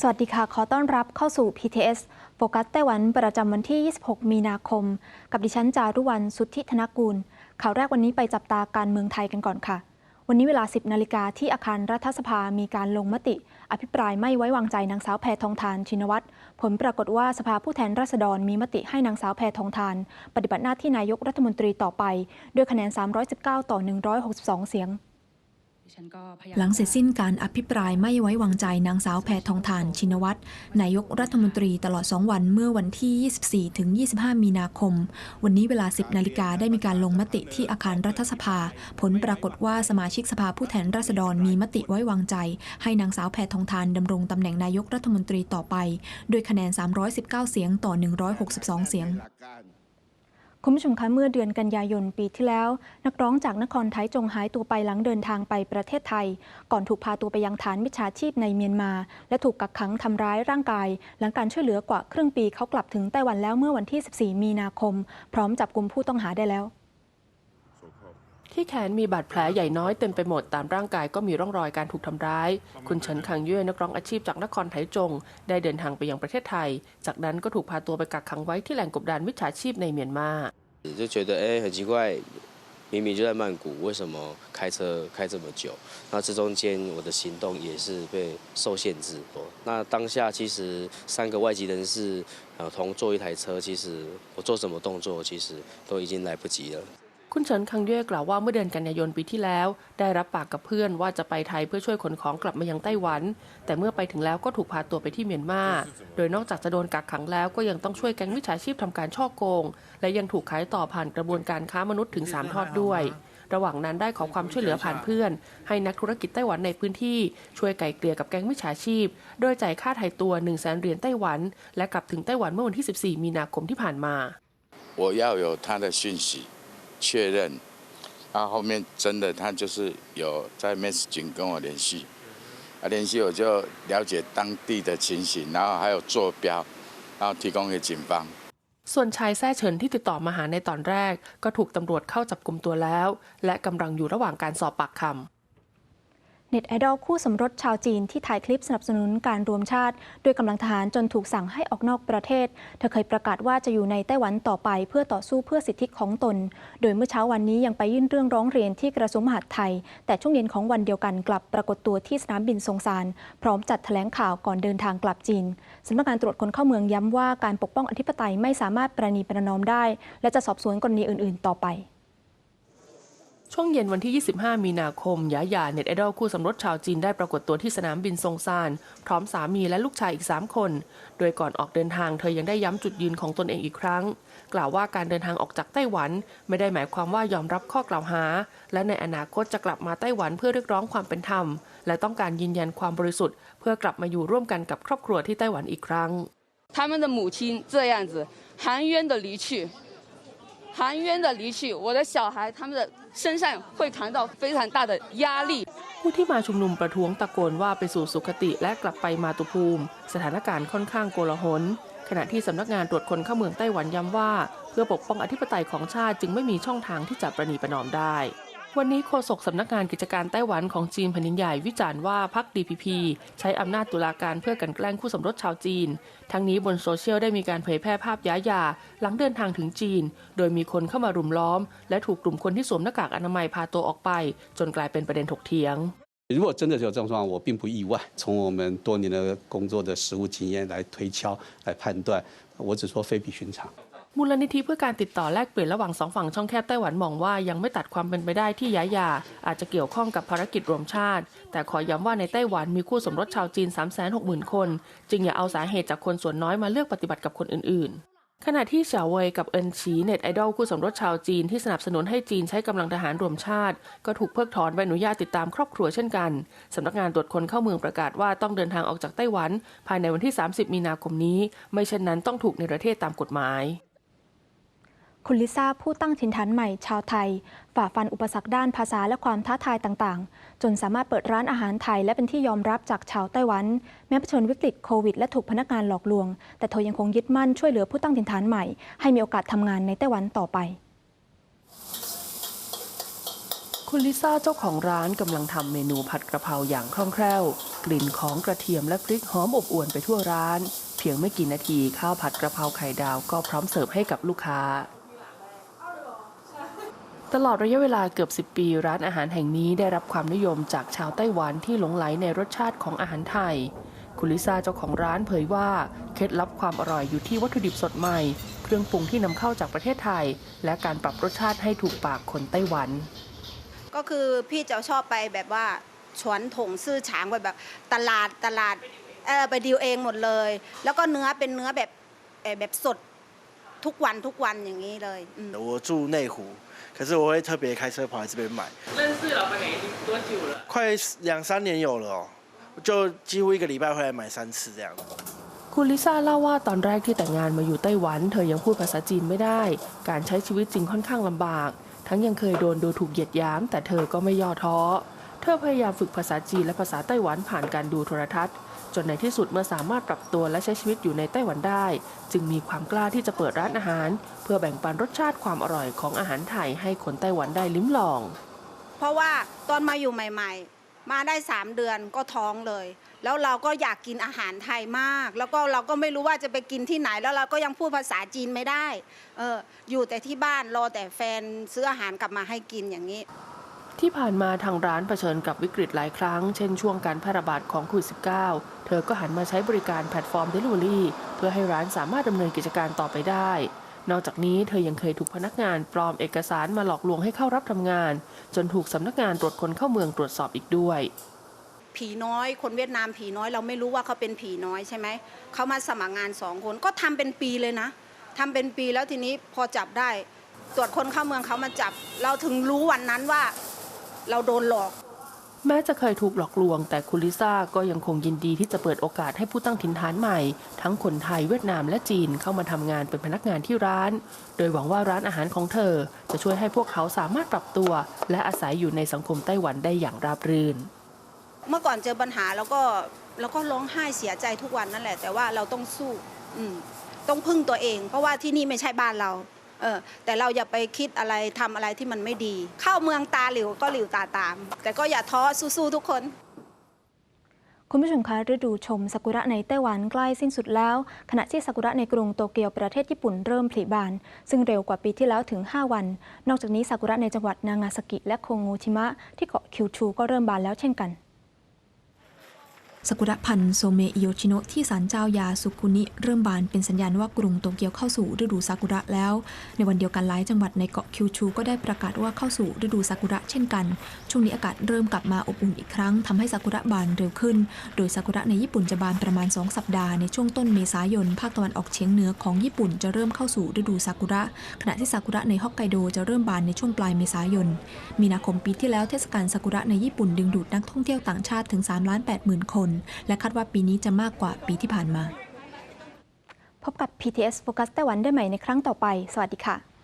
สวัสดีค่ะ ขอต้อนรับเข้าสู่ PTS โฟกัสไต้หวันประจำวันที่ 26 มีนาคม กับดิฉันจารุวรรณสุทธิธนกูล ข่าวแรกวันนี้ไปจับตาการเมืองไทยกันก่อนค่ะ วันนี้เวลา 10 นาฬิกาที่อาคารรัฐสภามีการลงมติ อภิปรายไม่ไว้วางใจนางสาวแพทองทานชินวัตร ผลปรากฏว่าสภาผู้แทนราษฎรมีมติให้นางสาวแพทองทาน ปฏิบัติหน้าที่นายกรัฐมนตรีต่อไป ด้วยคะแนน 319 ต่อ 162 เสียง หลังเสร็จสิ้นการอภิปรายไม่ไว้วางใจนางสาวแพทองทานชินวัตรนายกรัฐมนตรีตลอด 2 วันเมื่อวันที่ 24 ถึง 25 มีนาคม วันนี้เวลา 10 นาฬิกาได้มีการลงมติที่อาคารรัฐสภา ผลปรากฏว่าสมาชิกสภาผู้แทนราษฎรมีมติไว้วางใจ ให้นางสาวแพทองทานดำรงตำแหน่งนายกรัฐมนตรีต่อไปด้วยคะแนน 319 เสียงต่อ 162 เสียง คุณผู้ชมคะเมื่อเดือนกันยายนปีที่แล้ว นักร้องจากนครไทยจงหายตัวไปหลังเดินทางไปประเทศไทย ก่อนถูกพาตัวไปยังฐานมิจฉาชีพในเมียนมา และถูกกักขังทำร้ายร่างกาย หลังการช่วยเหลือกว่าครึ่งปีเขากลับถึงไต้หวันแล้วเมื่อวันที่ 14 มีนาคม พร้อมจับกลุ่มผู้ต้องหาได้แล้ว ที่แขนมีบาดแผลใหญ่น้อยเต็มไปหมดตามร่างกายก็มีร่องรอยการถูกทำร้าย คุณเฉินคังเย่นักร้องอาชีพจากนครไถจง ได้เดินทางไปยังประเทศไทย จากนั้นก็ถูกพาตัวไปกักขังไว้ที่แหล่งกบดานมิจฉาชีพในเมียนมา 就觉得哎很奇怪，明明就在曼谷，为什么开车开这么久？那这中间我的行动也是被受限制。那当下其实三个外籍人士呃同坐一台车，其实我做什么动作其实都已经来不及了。 คุณเฉินคังเย่กล่าวว่าเมื่อเดือนกันยายนปีที่แล้ว ได้รับปากกับเพื่อนว่าจะไปไทยเพื่อช่วยขนของกลับมายังไต้หวัน แต่เมื่อไปถึงแล้วก็ถูกพาตัวไปที่เมียนมา โดยนอกจากจะโดนกักขังแล้วก็ยังต้องช่วยแก๊งมิจฉาชีพทำการช่อโกง และยังถูกขายต่อผ่านกระบวนการค้ามนุษย์ถึง 3 ทอดด้วย ระหว่างนั้นได้ขอความช่วยเหลือผ่านเพื่อน ให้นักธุรกิจไต้หวันในพื้นที่ช่วยไกลเกลี่ยกับแก๊งมิจฉาชีพ โดยจ่ายค่าไถ่ตัว1 0 0 0 0แสนเหรียญไต้หวัน และกลับถึงไต้หวันเมื่อวันที่ 14 มีนาคมที่ผ่านมา 我要有他的讯息 确认，然后后面真的他就是有在 messaging 跟我联系，啊联系我就了解当地的情形，然后还有坐标，然后提供给警方。 ส่วนชายแท้เฉินที่ติดต่อมาหาในตอนแรก ก็ถูกตำรวจเข้าจับกลุ่มตัวแล้ว และกำลังอยู่ระหว่างการสอบปากคำ เน็ตไอดอลคู่สมรสชาวจีนที่ถ่ายคลิปสนับสนุนการรวมชาติ ด้วยกำลังทหารจนถูกสั่งให้ออกนอกประเทศ เธอเคยประกาศว่าจะอยู่ในไต้หวันต่อไปเพื่อต่อสู้เพื่อสิทธิของตน โดยเมื่อเช้าวันนี้ยังไปยื่นเรื่องร้องเรียนที่กระทรวงมหาดไทย แต่ช่วงเย็นของวันเดียวกันกลับปรากฏตัวที่สนามบินซงซานพร้อมจัดแถลงข่าวก่อนเดินทางกลับจีนสำนักงานตรวจคนเข้าเมืองย้ำว่าการปกป้องอธิปไตยไม่สามารถประนีประนอมได้ และจะสอบสวนกรณีอื่น ๆ ต่อไป ช่วงเย็นวันที่ 25 มีนาคมยาหยาเน็ตไอดอลคู่สมรสชาวจีนได้ปรากฏตัวที่สนามบินซงซาน พร้อมสามีและลูกชายอีก 3 คน โดยก่อนออกเดินทางเธอยังได้ย้ำจุดยืนของตนเองอีกครั้ง กล่าวว่าการเดินทางออกจากไต้หวัน ไม่ได้หมายความว่ายอมรับข้อกล่าวหา และในอนาคตจะกลับมาไต้หวันเพื่อเรียกร้องความเป็นธรรม และต้องการยืนยันความบริสุทธิ์ เพื่อกลับมาอยู่ร่วมกันกับครอบครัวที่ไต้หวันอีกครั้ง 他们的母亲这样子含冤的离去， 含冤的离去，我的小孩他们的身上会扛到非常大的压力。 ผู้ที่มาชุมนุมประท้วงตะโกนว่าไปสู่สุคติและกลับไปมาตุภูมิ สถานการณ์ค่อนข้างโกลาหล ขณะที่สำนักงานตรวจคนเข้าเมืองไต้หวันย้ำว่า เพื่อปกป้องอธิปไตยของชาติจึงไม่มีช่องทางที่จะประนีประนอมได้ วันนี้โฆษกสำนักงานกิจการไต้หวันของจีนแผ่นดินใหญ่วิจารณ์ว่าพรรค DPP ใช้อำนาจตุลาการเพื่อกลันแกล้งคู่สมรสชาวจีน ทั้งนี้บนโซเชียลได้มีการเผยแพร่ภาพย้ายยา หลังเดินทางถึงจีน โดยมีคนเข้ามารุมล้อม และถูกกลุ่มคนที่สวมหน้ากากอนามัยพาตัวออกไป จนกลายเป็นประเด็นถกเถียง 如果真的有这种状况，我并不意外。从我们多年的工作的实务经验来推敲、来判断，我只说非比寻常。 มูลนิธิเพื่อการติดต่อแลกเปลี่ยนระหว่างสองฝั่งช่องแคบไต้หวันมองว่ายังไม่ตัดความเป็นไปได้ที่ย้ายยา อาจจะเกี่ยวข้องกับภารกิจรวมชาติ แต่ขอย้ำว่าในไต้หวันมีคู่สมรสชาวจีน 360,000 คน จึงอย่าเอาสาเหตุจากคนส่วนน้อยมาเลือกปฏิบัติกับคนอื่นๆ ขณะที่เฉาเว่ยกับเอินฉีเน็ตไอดอลคู่สมรสชาวจีนที่สนับสนุนให้จีนใช้กำลังทหารรวมชาติ ก็ถูกเพิกถอนใบอนุญาตติดตามครอบครัวเช่นกันสำนักงานตรวจคนเข้าเมืองประกาศว่าต้องเดินทางออกจากไต้หวัน ภายในวันที่ 30 มีนาคมนี้ ไม่เช่นนั้นต้องถูกในประเทศตามกฎหมาย คุณลิซ่าผู้ตั้งถิ่นฐานใหม่ชาวไทย ฝ่าฟันอุปสรรคด้านภาษาและความท้าทายต่างๆ จนสามารถเปิดร้านอาหารไทย และเป็นที่ยอมรับจากชาวไต้หวัน แม้เผชิญวิกฤตโควิด และถูกพนักงานหลอกลวง แต่เธอยังคงยึดมั่นช่วยเหลือผู้ตั้งถิ่นฐานใหม่ ให้มีโอกาสทำงานในไต้หวันต่อไป คุณลิซ่าเจ้าของร้านกำลังทำเมนูผัดกระเพราอย่างคล่องแคล่ว กลิ่นของกระเทียมและพริกหอมอบอวลไปทั่วร้าน เพียงไม่กี่นาทีข้าวผัดกระเพราไข่ดาวก็พร้อมเสิร์ฟให้กับลูกค้า ตลอดระยะเวลาเกือบ 10 ปีร้านอาหารแห่งนี้ได้รับความนิยมจากชาวไต้หวันที่หลงไหลในรสชาติของอาหารไทย คุณลิซ่าเจ้าของร้านเผยว่า เคล็ดลับความอร่อยอยู่ที่วัตถุดิบสดใหม่ เครื่องปรุงที่นำเข้าจากประเทศไทย และการปรับรสชาติให้ถูกปากคนไต้หวัน ก็คือพี่จะชอบไปแบบว่าฉวนถงซื่อฉางไปแบบตลาดตลาดเออไปดีลเองหมดเลย แล้วก็เนื้อเป็นเนื้อแบบเอ่อแบบสดทุกวันทุกวันอย่างนี้เลยอืม 我住内湖， 可是我会特别开车跑来这边买，认识老板娘已经多久了？快两三年有了哦，就几乎一个礼拜会来买三次这样。 คุณลิซ่าเล่าว่าตอนแรกที่แต่งงานมาอยู่ไต้หวัน เธอยังพูดภาษาจีนไม่ได้ การใช้ชีวิตจริงค่อนข้างลำบาก ทั้งยังเคยโดนดูถูกเหยียดหยาม แต่เธอก็ไม่ย่อท้อ เธอพยายามฝึกภาษาจีนและภาษาไต้หวันผ่านการดูโทรทัศน์ จนในที่สุดเมื่อสามารถปรับตัวและใช้ชีวิตอยู่ในไต้หวันได้ จึงมีความกล้าที่จะเปิดร้านอาหาร เพื่อแบ่งปันรสชาติความอร่อยของอาหารไทยให้คนไต้หวันได้ลิ้มลอง เพราะว่าตอนมาอยู่ใหม่ ๆ มาได้สามเดือนก็ท้องเลย แล้วเราก็อยากกินอาหารไทยมาก แล้วก็เราก็ไม่รู้ว่าจะไปกินที่ไหนแล้วเราก็ยังพูดภาษาจีนไม่ได้เอออยู่แต่ที่บ้านรอแต่แฟนซื้ออาหารกลับมาให้กินอย่างนี้ ที่ผ่านมาทางร้านเผชิญกับวิกฤตหลายครั้ง เช่นช่วงการแพร่ระบาดของโควิด -19 เธอก็หันมาใช้บริการแพลตฟอร์ม Delivery เพื่อให้ร้านสามารถดำเนินกิจการต่อไปได้ นอกจากนี้เธอยังเคยถูกพนักงานปลอมเอกสารมาหลอกลวงให้เข้ารับทำงาน จนถูกสำนักงานตรวจคนเข้าเมืองตรวจสอบอีกด้วย ผีน้อยคนเวียดนามผีน้อยเราไม่รู้ว่าเขาเป็นผีน้อยใช่ไหมเขามาสมัครงานสองคนก็ทำเป็นปีเลยนะทำเป็นปีแล้วทีนี้พอจับได้ ตรวจคนเข้าเมืองเขามาจับ เราถึงรู้วันนั้นว่า เราโดนหลอก แม้จะเคยถูกหลอกลวง แต่คุณลิซ่าก็ยังคงยินดีที่จะเปิดโอกาสให้ผู้ตั้งถิ่นฐานใหม่ ทั้งคนไทยเวียดนามและจีนเข้ามาทำงานเป็นพนักงานที่ร้าน โดยหวังว่าร้านอาหารของเธอ จะช่วยให้พวกเขาสามารถปรับตัว และอาศัยอยู่ในสังคมไต้หวันได้อย่างราบรื่น เมื่อก่อนเจอปัญหาแล้วก็เราก็ร้องไห้เสียใจทุกวันนั่นแหละ แต่ว่าเราต้องสู้ อืมต้องพึ่งตัวเอง เพราะว่าที่นี่ไม่ใช่บ้านเรา เออแต่เราอย่าไปคิดอะไรทำอะไรที่มันไม่ดี เข้าเมืองตาหลิวก็หลิวตาตาม แต่ก็อย่าท้อสู้ๆทุกคนคุณผู้ชมคะฤดูชมซากุระในไต้หวันใกล้สิ้นสุดแล้ว ขณะที่ซากุระในกรุงโตเกียวประเทศญี่ปุ่นเริ่มผลิบาน ซึ่งเร็วกว่าปีที่แล้วถึง 5 วัน นอกจากนี้ซากุระในจังหวัดนางาซากิและโคงูชิมะที่เกาะคิวชูก็เริ่มบานแล้วเช่นกัน ซากุระพันธุ์โซเมอิโยชิโนะที่ศาลเจ้ายาสุคุนิเริ่มบานเป็นสัญญาณว่ากรุงโตเกียวเข้าสู่ฤดูซากุระแล้ว ในวันเดียวกันหลายจังหวัดในเกาะคิวชูก็ได้ประกาศว่าเข้าสู่ฤดูซากุระเช่นกัน ช่วงนี้อากาศเริ่มกลับมาอบอุ่นอีกครั้งทำให้ซากุระบานเร็วขึ้น โดยซากุระในญี่ปุ่นจะบานประมาณ 2 สัปดาห์ในช่วงต้นเมษายนภาคตะวันออกเฉียงเหนือของญี่ปุ่นจะเริ่มเข้าสู่ฤดูซากุระ ขณะที่ซากุระในฮอกไกโดจะเริ่มบานในช่วงปลายเมษายน มีนาคมปีที่แล้วเทศกาลซากุระในญี่ปุ่นดึงดูดนักท่องเที่ยวต่างชาติถึง3ล้าน8หมื่นคนและคาดว่าปีนี้จะมากกว่าปีที่ผ่านมา พบกับ PTS Focus ไต้หวันได้ใหม่ในครั้งต่อไป สวัสดีค่ะ